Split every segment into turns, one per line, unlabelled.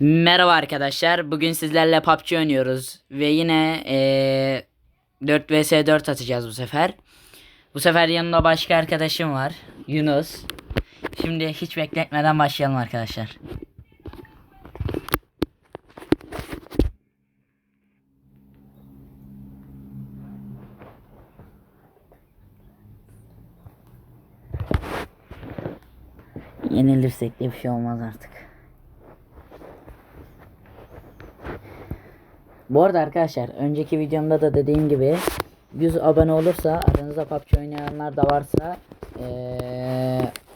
Merhaba arkadaşlar. Bugün sizlerle PUBG oynuyoruz. Ve yine eee 4 vs 4 atacağız bu sefer. Bu sefer yanımda başka arkadaşım var. Yunus. Şimdi hiç bekletmeden başlayalım arkadaşlar. Yenilirsek de bir şey olmaz artık. Bu arada arkadaşlar önceki videomda da dediğim gibi 100 abone olursa aranızda PUBG oynayanlar da varsa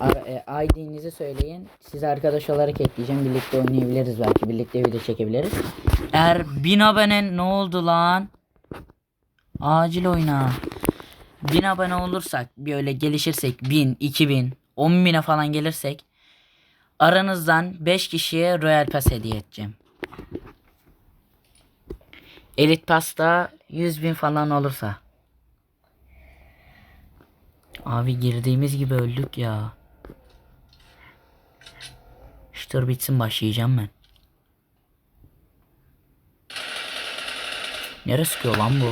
ar- e, ID'nizi söyleyin. Sizi arkadaş olarak ekleyeceğim. Birlikte oynayabiliriz belki. Birlikte video çekebiliriz. Eğer 1000 abone ne oldu lan? Acil oyna. 1000 abone olursak bir öyle gelişirsek 1000, 2000, 10.000'e falan gelirsek aranızdan 5 kişiye Royal Pass hediye edeceğim. Elit pasta 100 bin falan olursa. Abi girdiğimiz gibi öldük ya. Şu tur bitsin başlayacağım ben. Nereye sıkıyor lan bu?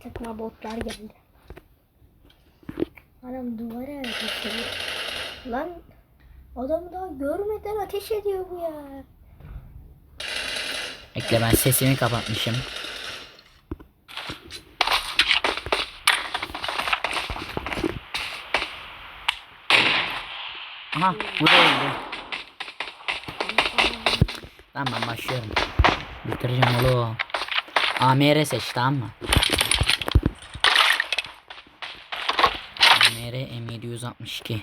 Takma botlar geldi. Anam duvara ateş ediyor. Lan adamı daha görmeden ateş ediyor bu ya.
Bekle ben sesimi kapatmışım. Aha bu öldü. Tamam başlıyorum. Bitireceğim oğlum. AMR seç tamam mı? AMR M762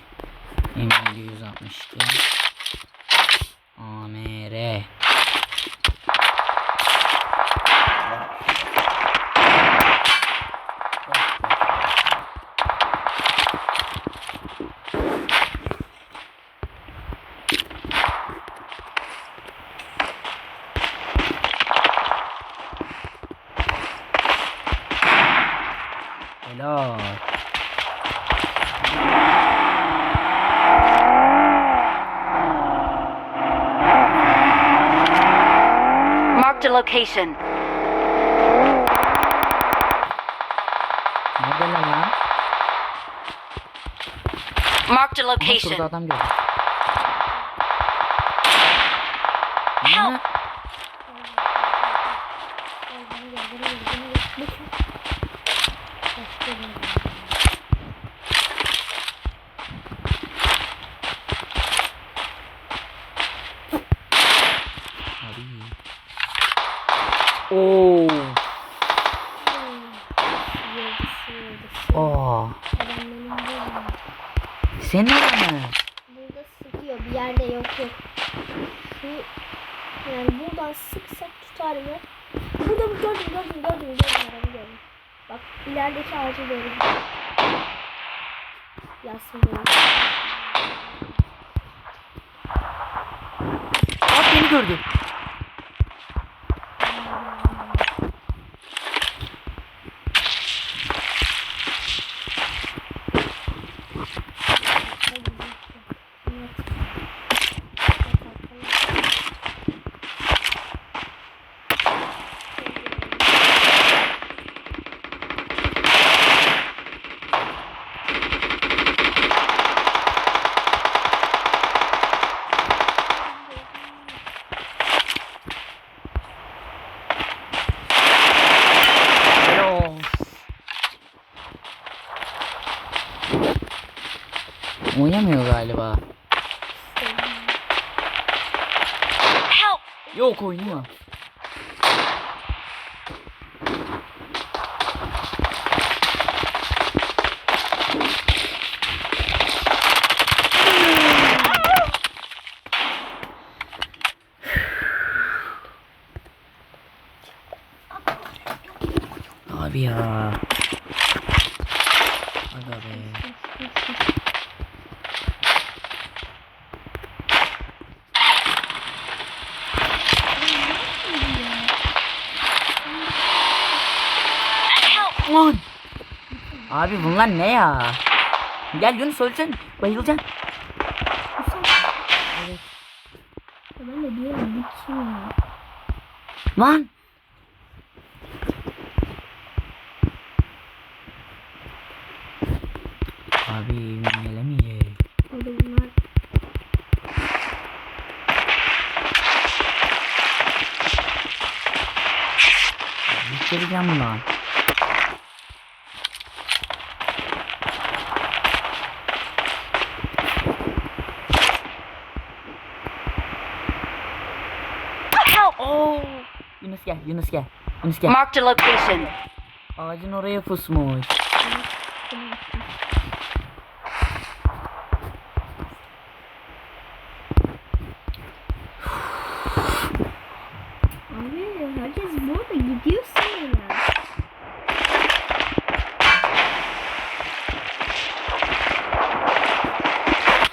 M762 AMR
Marked a location.
Lan?
Marked a location.
şurada adam gördüm.
Help!
Oo. Oo. Sen nerede mi?
Burada sıkıyor bir yerde yok yok. Şu yani buradan sıksak tutar mı? Burada bu gördüm gördüm gördüm gördüm adamı gördüm. Bak ilerideki ağacı gördüm. Yasin gördüm.
Bak beni gördü. Oynamıyor galiba.
Help!
Yok oynuyor. Abi ya. Aga be.
Help!
Lan. Abi bunlar ne ya? Gel Yunus öleceksin. Bayılacaksın.
Evet. Ben de Diyorum?
Lan. Abi gelemeyecek.
Hadi bunlar.
Bitireceğim lan.
Help!
Oo. Yunus gel, Yunus gel. Yunus gel.
Marked a location.
Ağacın oraya pusmuş.
Abi herkes bu arada gidiyor sanırım.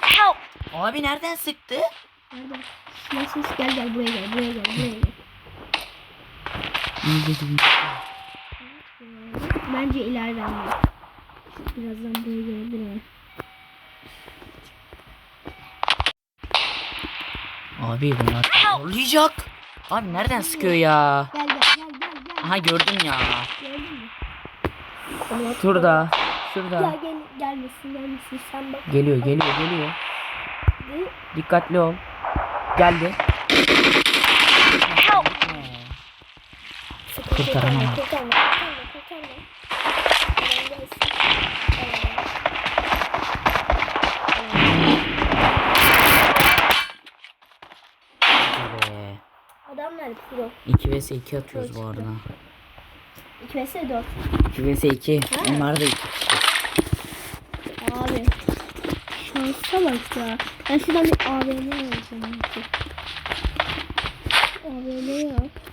Help!
Abi nereden sıktı?
Nerede? Silah ses gel gel buraya gel buraya gel buraya gel. Bence ileriden. Birazdan buraya gelebilir mi?
Abi bunlar zorlayacak. Abi nereden sıkıyor ya?
Gel gel gel gel gel.
Aha gördüm ya.
Gördün mü?
Şurada.
Gel
Şurada.
gel gelmesin gelmesin sen bak.
Geliyor geliyor geliyor. Dikkatli ol. Geldi.
Help!
sıkıntı
Kurtaramam.
kurtarma kurtarma kurtarma kurtarma. Adam gelsin.
Be.
Adam nerede? Pro.
2 vs 2 atıyoruz bu arada.
2 vs 4.
2 vs 2. Onlar da 2
Abi. Şansa bak ya. Ben şuradan bir AVM alacağım. AVM yap.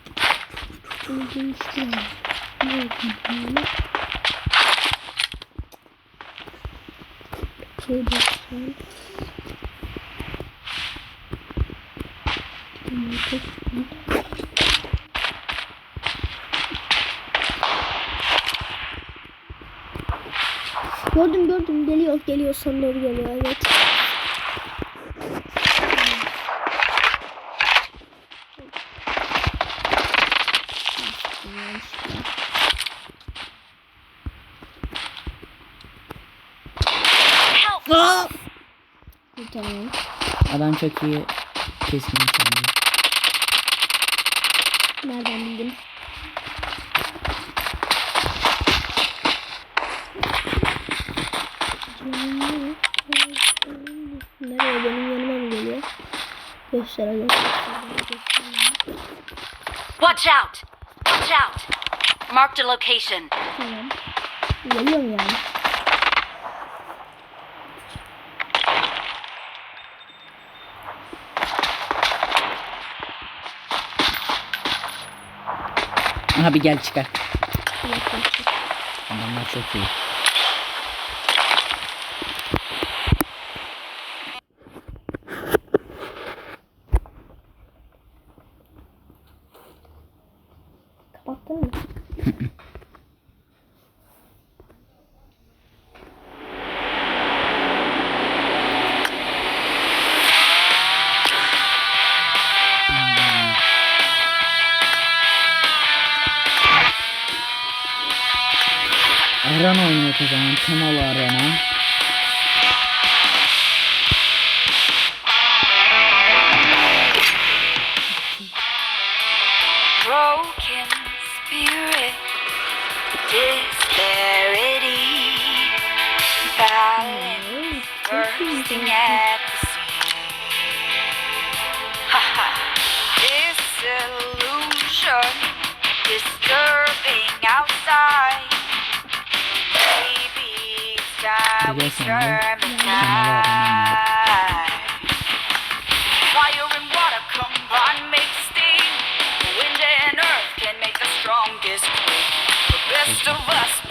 Gördüm gördüm geliyor geliyor doğru geliyor evet.
Help!
Tamam.
Adam çok iyi keskin sandı.
Nereden bildim? Nereye benim yanıma mı geliyor? Gösterelim.
Watch out! Watch out! Marked a location.
Tamam. Geliyorum yani.
Aha bir gel çıkar. Adamlar çok iyi. Arena oynuyor o zaman. Temalı arena. Temalı arena.
tide. Fire and water combine make steam. Wind and earth can make the strongest quake. The best of us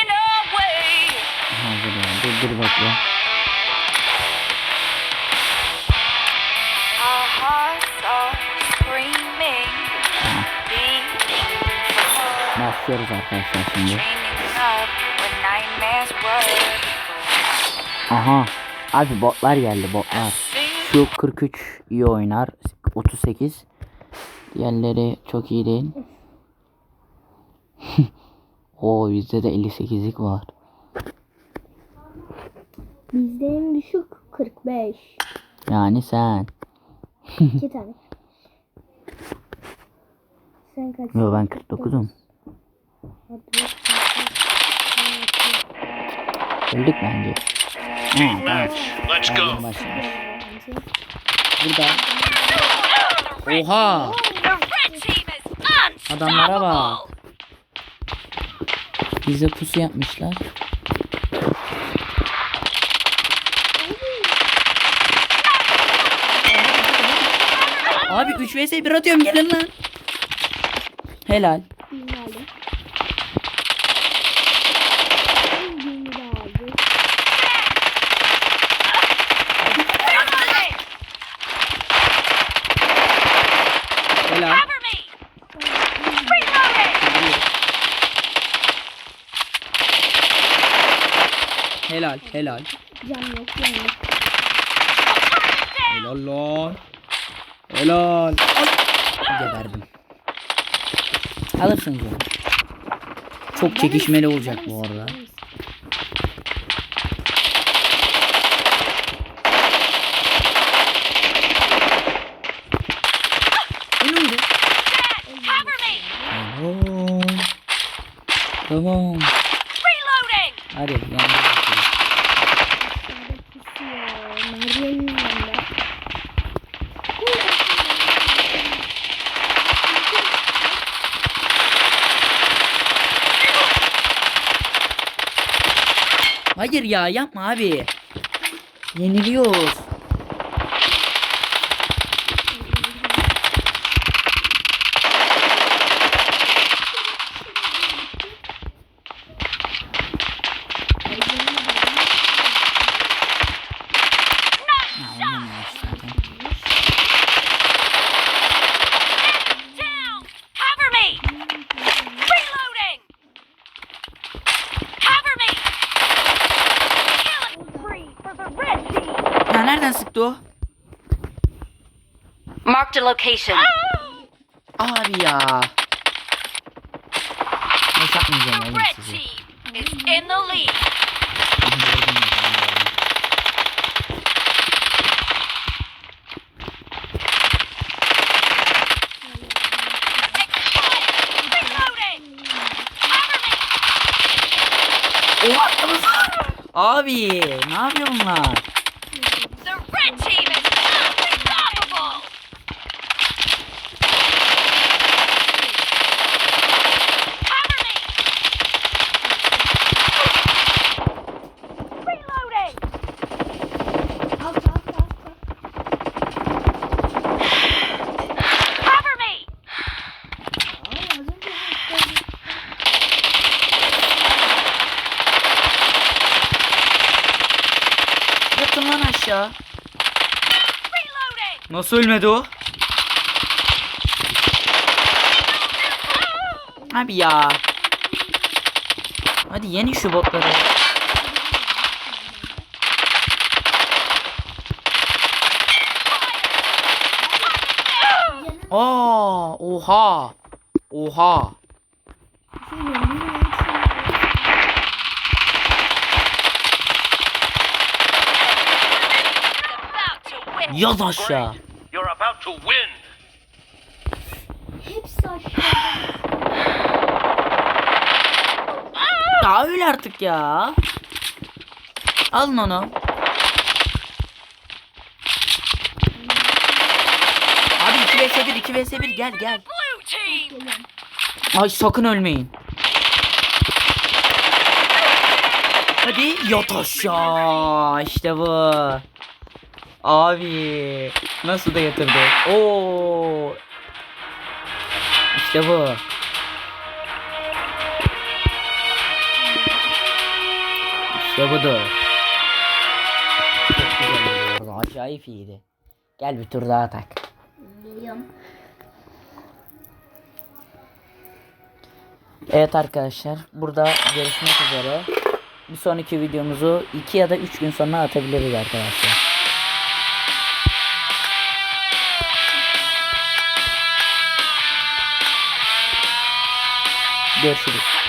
in our way.
Hazır ya. Dur dur bekle. Başlıyoruz arkadaşlar şimdi. Aha. Abi botlar geldi botlar. Şu 43 iyi oynar. 38. Diğerleri çok iyi değil. Oo bizde de 58'lik var.
Bizde en düşük 45.
Yani sen.
İki tane. Sen kaç?
Yo ben 49'um. Öldük bence. Ha, tamam.
Let's go.
Burada. Oha. Adamlara bak. Bize pusu yapmışlar. Abi 3 vs 1 atıyorum gelin lan. Helal.
Birini aldım. Birini de aldım.
Helal.
Cover me. Reloading.
Helal. Helal.
Can yok yani.
Helal lan. Helal. Al. Geberdim. Alırsınız onu. Çok çekişmeli olacak bu arada. Önümde. Tamam. Hadi yandı. Hayır ya yapma abi. Yeniliyoruz.
Marked a location.
Abi ya. Ne yapmayacağım oğlum
Red
sizi.
team is in the lead.
Aha, gördüm ya, ben gördüm.
Reloading. Cover me.
Oha Abi ne yapıyor bunlar?
The red team is unstoppable. Cover me. Reloading.
Altta altta altta.
Cover me.
Ay az önce altta.
Yatın lan aşağı.
Reloading.
Nasıl ölmedi o? Abi ya. Hadi yeni şu botları. Aa, oha. Oha. Yaz aşağı.
To win.
Hepsi aşağıda.
Ya öyle artık ya. Alın onu. Abi 2 vs 1 2 vs 1 gel gel. Ay sakın ölmeyin. Hadi yat aşağı işte bu. Abi nasıl da yatırdı. Oo. İşte bu. İşte budur. Çok güzel oldu. Acayip iyiydi. Gel bir tur daha tak.
Geliyorum.
Evet arkadaşlar burada görüşmek üzere. Bir sonraki videomuzu 2 ya da 3 gün sonra atabiliriz arkadaşlar. Görüşürüz.